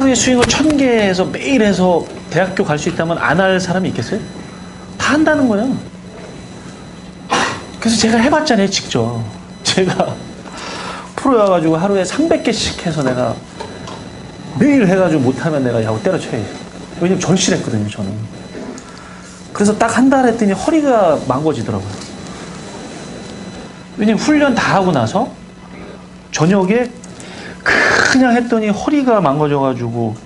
하루에 스윙을 천개 해서 매일 해서 대학교 갈 수 있다면 안 할 사람이 있겠어요? 다 한다는 거예요. 그래서 제가 해봤잖아요, 직접. 제가 프로에 와가지고 하루에 300개씩 해서 내가 매일 해가지고 못하면 내가 야구 때려쳐야지. 왜냐면 절실했거든요, 저는. 그래서 딱 한 달 했더니 허리가 망가지더라고요. 왜냐면 훈련 다 하고 나서 저녁에 그냥 했더니 허리가 망가져가지고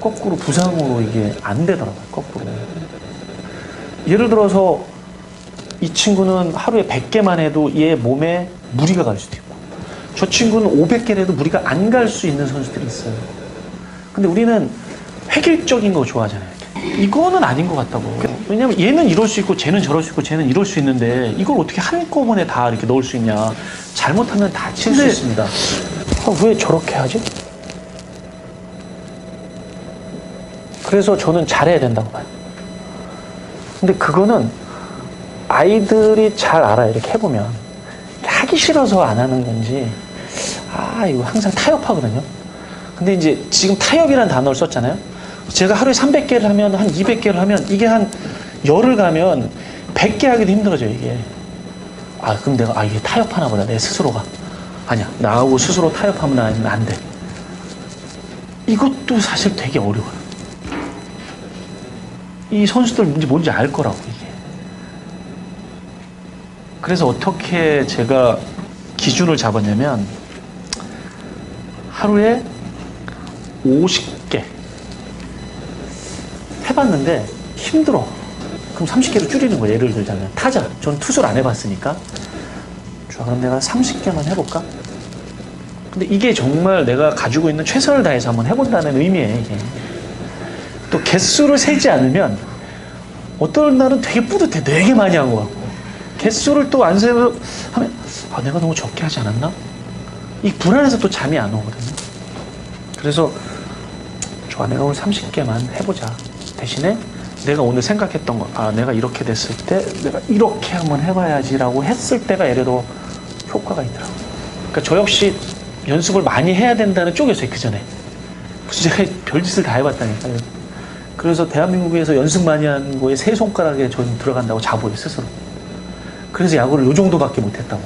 거꾸로 부상으로 이게 안 되더라고요, 거꾸로. 예를 들어서 이 친구는 하루에 100개만 해도 얘 몸에 무리가 갈 수도 있고 저 친구는 500개를 해도 무리가 안 갈 수 있는 선수들이 있어요. 근데 우리는 획일적인 거 좋아하잖아요. 이거는 아닌 것 같다고. 왜냐면 얘는 이럴 수 있고 쟤는 저럴 수 있고 쟤는 이럴 수 있는데 이걸 어떻게 한꺼번에 다 이렇게 넣을 수 있냐. 잘못하면 다칠 수 있습니다. 아, 왜 저렇게 하지? 그래서 저는 잘해야 된다고 봐요. 근데 그거는 아이들이 잘 알아요. 이렇게 해보면. 하기 싫어서 안 하는 건지, 아, 이거 항상 타협하거든요. 근데 이제 지금 타협이라는 단어를 썼잖아요. 제가 하루에 300개를 하면 한 200개를 하면 이게 한 열흘 가면 100개 하기도 힘들어져요, 이게. 아, 그럼 내가, 아, 이게 타협하나 보다, 내 스스로가. 아니야, 나하고 스스로 타협하면 안, 안 돼. 이것도 사실 되게 어려워요. 이 선수들 뭔지 뭔지 알 거라고, 이게. 그래서 어떻게 제가 기준을 잡았냐면, 하루에 50개. 해봤는데 힘들어. 그럼 30개로 줄이는 거예요. 예를 들자면. 타자. 전 투수를 안 해봤으니까. 좋아, 그럼 내가 30개만 해볼까? 근데 이게 정말 내가 가지고 있는 최선을 다해서 한번 해본다는 의미예요, 이게. 또 개수를 세지 않으면 어떤 날은 되게 뿌듯해. 되게 많이 한 것 같고. 개수를 또 안 세서 하면, 아, 내가 너무 적게 하지 않았나? 이 불안해서 또 잠이 안 오거든요. 그래서, 좋아, 내가 오늘 30개만 해보자. 대신에 내가 오늘 생각했던 거, 아, 내가 이렇게 됐을 때 내가 이렇게 한번 해봐야지라고 했을 때가 예를 들어 효과가 있더라고요. 그러니까 저 역시 연습을 많이 해야 된다는 쪽이었어요, 그 전에. 무슨 제가 별짓을 다 해봤다니까요. 그래서 대한민국에서 연습 많이 한 거에 세 손가락에 전 들어간다고 자부해요, 스스로. 그래서 야구를 요 정도밖에 못했다고.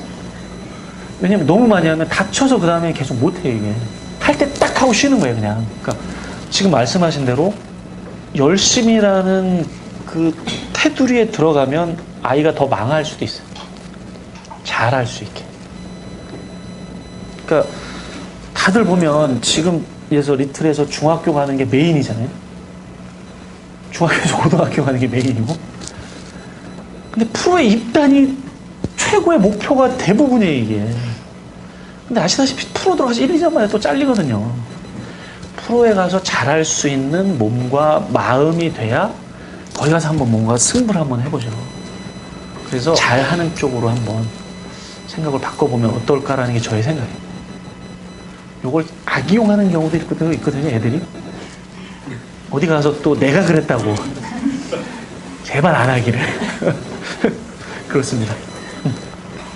왜냐면 너무 많이 하면 다쳐서 그 다음에 계속 못해요, 이게. 할 때 딱 하고 쉬는 거예요, 그냥. 그러니까 지금 말씀하신 대로 열심이라는 그 테두리에 들어가면 아이가 더 망할 수도 있어요. 잘할 수 있게. 그러니까 다들 보면 지금에서 리틀에서 중학교 가는 게 메인이잖아요. 중학교에서 고등학교 가는 게 메인이고. 근데 프로에 입단이 최고의 목표가 대부분이에요, 이게. 근데 아시다시피 프로 들어가서 1, 2년 만에 또 잘리거든요. 프로에 가서 잘할 수 있는 몸과 마음이 돼야 거기 가서 한번 뭔가 승부를 한번 해보죠. 그래서 잘하는 쪽으로 한번 생각을 바꿔보면 어떨까라는 게 저의 생각이에요. 요걸 악이용하는 경우도 있거든요, 있거든요, 애들이. 어디 가서 또 내가 그랬다고. 제발 안 하기를. 그렇습니다.